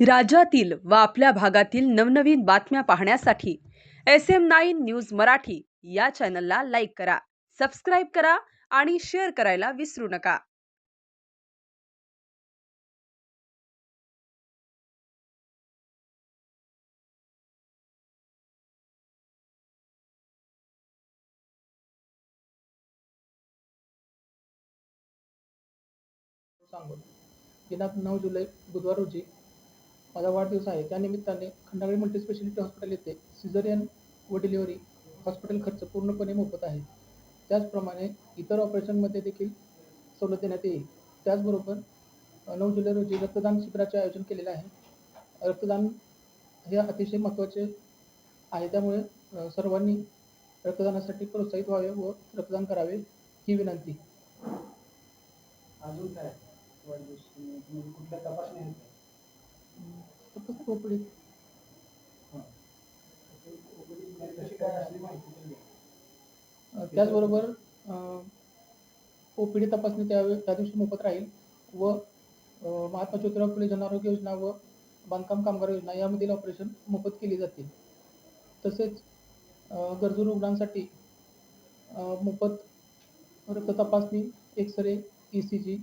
राज्यातील व आपल्या भागातील नवनवीन बातम्या पाहण्यासाठी S M nine news Marathi या चॅनलला लाईक करा सबस्क्राईब करा आणि शेअर करायला विसरू नका. दिनांक नऊ जुलै बुधवार रोजी माझा वाढदिवस आहे. त्या निमित्ताने खंडागळी मल्टीस्पेशालिटी हॉस्पिटल येथे सिझरियन व डिलिव्हरी हॉस्पिटल खर्च पूर्णपणे मोफत आहे. त्याचप्रमाणे इतर ऑपरेशनमध्ये देखील सवलत देण्यात येईल. त्याचबरोबर नऊ जुलै रोजी रक्तदान शिबिराचे आयोजन केलेले आहे. रक्तदान हे अतिशय महत्त्वाचे आहे. त्यामुळे सर्वांनी रक्तदानासाठी प्रोत्साहित व्हावे व रक्तदान करावे ही विनंती. अजून काय कुठल्या तपासणी फक्त त्याचबरोबर ओ पी डी तपासणी त्यावेळी त्या दिवशी मोफत राहील व महात्मा ज्योतिराव फुले जनआरोग्य योजना व बांधकाम कामगार योजना यामधील ऑपरेशन मोफत केली जातील. तसेच गरजू रुग्णांसाठी मोफत रक्त तपासणी एक्सरे ई सी जी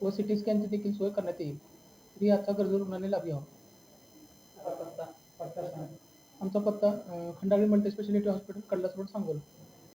व सी टी स्कॅनची देखील सोय करण्यात येईल. याचा गरजू लाभ पत्ता पत्ता सांग. आमचा पत्ता Khandali multispeciality hospital Kadlas road Sangola.